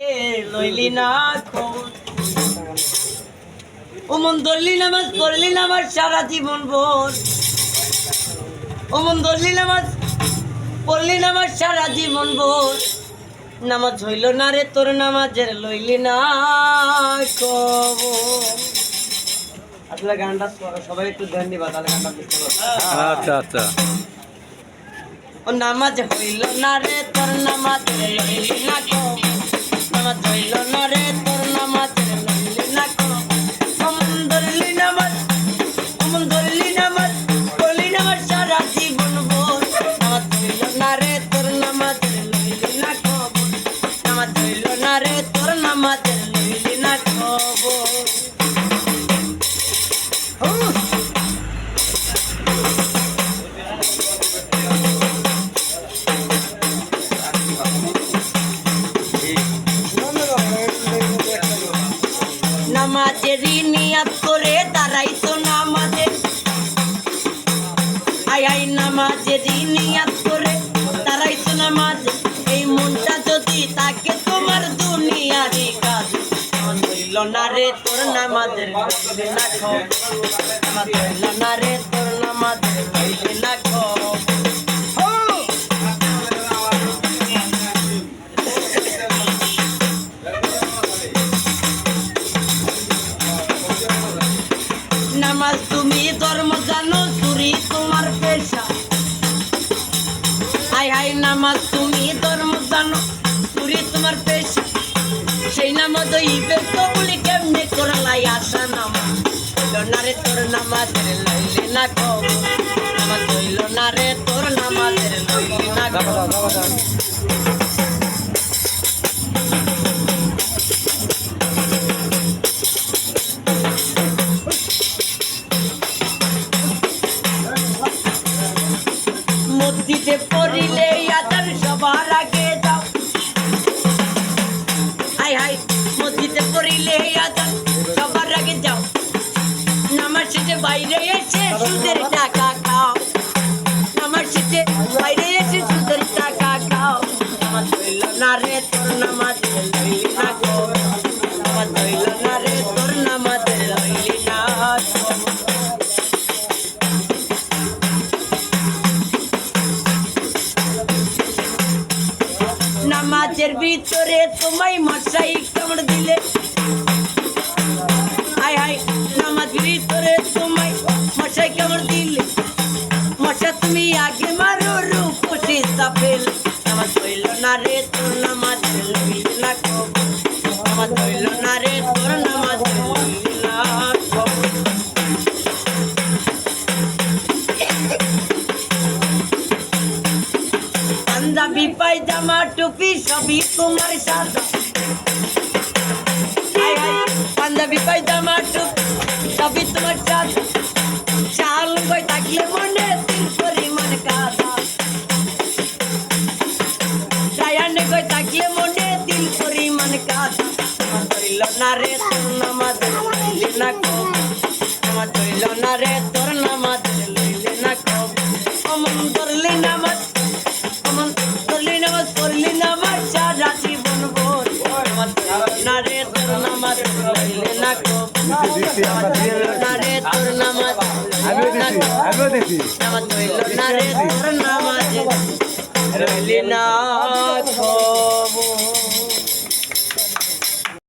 এ লইলি না ওমন ধরলি নামাজ পড়লি নামাজ সারা জীবন ভোর। ওমন ধরলি নামাজ পড়লি নামাজ সারা জীবন ভোর। নামাজ হইল না রে তোর নামাজের লইলি না খবর। আসলে গানটা সবাই একটু ধন্যবাদ তাহলে গানটা বুঝতে পারব। আচ্ছা আচ্ছা। ও নামাজ হইল না রে তোর নামাজ লইলি না কো নামাজ হইল না রে তোর নামাজ লইলি না কো করে দাঁড়াইতো নামাজে আই আই নামাজের নিয়াত করে দাঁড়াইতো নামাজ। এই মনটা যদি তাকে তোমার দুনিয়ারি কাজ। নামাজ। নামাজ হইল না রে তোর নামাজের। নামাজ তুমি ধর্ম জানো, চুরি তোমার পেশা। হাই হাই নামাজ তুমি ধর্ম জানো, চুরি তোমার পেশা। সেই নামাজ ইবে তো বলি কেমনে করালাই আসা নামাজ হইল না রে তোর নামাজের লইলে না নামাজ হইল না রে তোর নামাজের লইলে না খবর পড়িলে আদার সবার আগে যাও। নামার শেষে বাইরে এসে সুদের টাকা খাও। নামার শেষে বাইরে এসে সুদের টাকা খাও। না রে, তোর নামাজ নামাজের ভিতরে তোমায় মশাই কামড় দিলে। তুমি আগে মারো, রূপসী সাফেল। নামাজ হইল না রে তোর নামাজ লইল না খবর নামাজ হইল না রে তোর নামাজ লইল না খবর পাঞ্জাবি, পায়জামা, টুপি সবই তোমার সাদা পাঞ্জাবি, পায়জামা, টুপি সবই তোমার সাদা আমার ধরিল না রে তোর নামাজ লইলে না কব আমার ধরিল না রে তোর নামাজ লইলে না কব অমন ধরলি নামাজ, অমন ধরলি নামাজ, পড়লি নামাজ, সারা জীবন ভোর। না রে তোর নামাজ লইলে না কব না রে তোর নামাজ লইলে না কব নামাজ হইল না রে তোর নামাজ রইলি না খবর